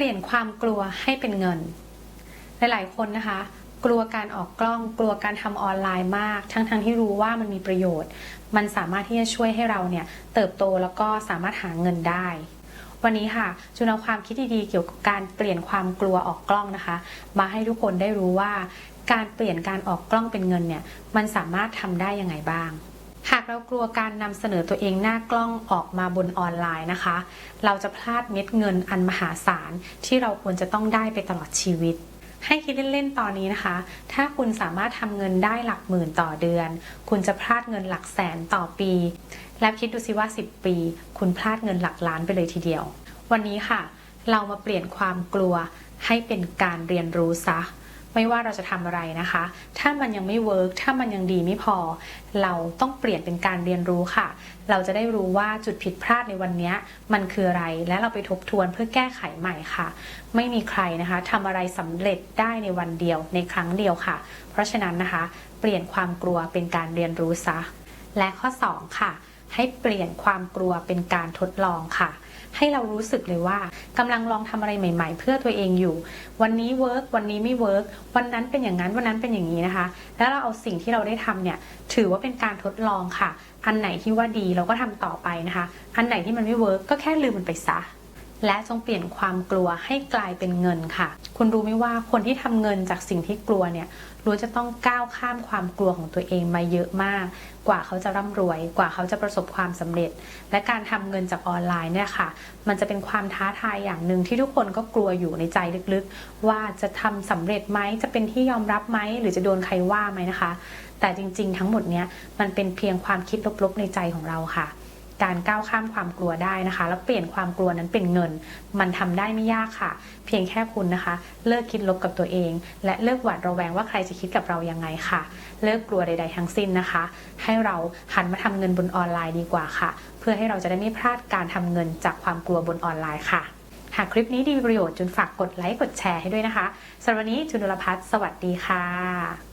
ลี่ยนความกลัวให้เป็นเงิน หลายๆ คนนะคะ กลัวการออกกล้องกลัวการทำออนไลน์มาก ทั้งๆที่รู้ว่ามันมีประโยชน์ มันสามารถที่จะช่วยให้เราเนี่ยเติบโตแล้วก็สามารถหาเงินได้ วันนี้ค่ะจุนเอาความคิดดีๆเกี่ยวกับการเปลี่ยนความกลัวออกกล้องนะคะ มาให้ทุกคนได้รู้ว่า การเปลี่ยนการออกกล้องเป็นเงินเนี่ยมันสามารถทำได้ยังไงบ้าง หากเรากลัวการนำเสนอตัวเองหน้ากล้องออกมาบนออนไลน์นะคะ เราจะพลาดเม็ดเงินอันมหาศาลที่เราควรจะต้องได้ไปตลอดชีวิต ให้คิดเล่นๆ ตอนนี้นะคะ ถ้าคุณสามารถทำเงินได้หลักหมื่นต่อเดือน คุณจะพลาดเงินหลักแสนต่อปี แล้วคิดดูสิว่า 10 ปี คุณพลาดเงินหลักล้านไปเลยทีเดียว วันนี้ค่ะ เรามาเปลี่ยนความกลัวให้เป็นการเรียนรู้ซะ ไม่ว่าเราจะทำอะไรนะคะ ถ้ามันยังไม่เวิร์กถ้ามันยังดีไม่พอ เราต้องเปลี่ยนเป็นการเรียนรู้ค่ะ เราจะได้รู้ว่าจุดผิดพลาดในวันนี้มันคืออะไร และเราไปทบทวนเพื่อแก้ไขใหม่ค่ะ ไม่มีใครนะคะทำอะไรสำเร็จได้ในวันเดียวในครั้งเดียวค่ะ เพราะฉะนั้นนะคะ เปลี่ยนความกลัวเป็นการเรียนรู้ซะ และข้อ 2 ค่ะ ให้เปลี่ยนความกลัวเป็นการทดลองค่ะ ให้เรารู้สึกเลยว่ากำลังลองทำอะไรใหม่ ๆ เพื่อตัวเองอยู่ วันนี้เวิร์กวันนี้ไม่เวิร์กวันนั้นเป็นอย่างนั้นวันนั้นเป็นอย่างนี้นะคะ แล้วเราเอาสิ่งที่เราได้ทำเนี่ยถือว่าเป็นการทดลองค่ะ อันไหนที่ว่าดีเราก็ทำต่อไปนะคะ อันไหนที่มันไม่เวิร์กก็แค่ลืมมันไปซะ และจงเปลี่ยนความกลัวให้กลายเป็นเงินค่ะ คุณรู้ไหมว่าคนที่ทำเงินจากสิ่งที่กลัวเนี่ยรู้จะต้องก้าวข้ามความกลัวของตัวเองมาเยอะมาก กว่าเขาจะร่ำรวย กว่าเขาจะประสบความสำเร็จ และการทำเงินจากออนไลน์เนี่ยค่ะ มันจะเป็นความท้าทายอย่างหนึ่งที่ทุกคนก็กลัวอยู่ในใจลึกๆ ว่าจะทำสำเร็จไหมจะเป็นที่ยอมรับไหมหรือจะโดนใครว่าไหมนะคะ แต่จริงๆ ทั้งหมดเนี้ยมันเป็นเพียงความคิดลบๆในใจของเราค่ะ การก้าวข้ามความกลัวได้นะคะ แล้วเปลี่ยนความกลัวนั้นเป็นเงิน มันทำได้ไม่ยากค่ะ เพียงแค่คุณนะคะ เลิกคิดลบกับตัวเอง และเลิกหวาดระแวงว่าใครจะคิดกับเรายังไงค่ะ เลิกกลัวใด ๆ ทั้งสิ้นนะคะ ให้เราหันมาทำเงินบนออนไลน์ดีกว่าค่ะ เพื่อให้เราจะได้ไม่พลาดการทำเงินจากความกลัวบนออนไลน์ค่ะ หากคลิปนี้ดีประโยชน์จุนฝากกดไลค์กดแชร์ให้ด้วยนะคะสำหรับวันนี้จุนนรพัฒน์สวัสดีค่ะ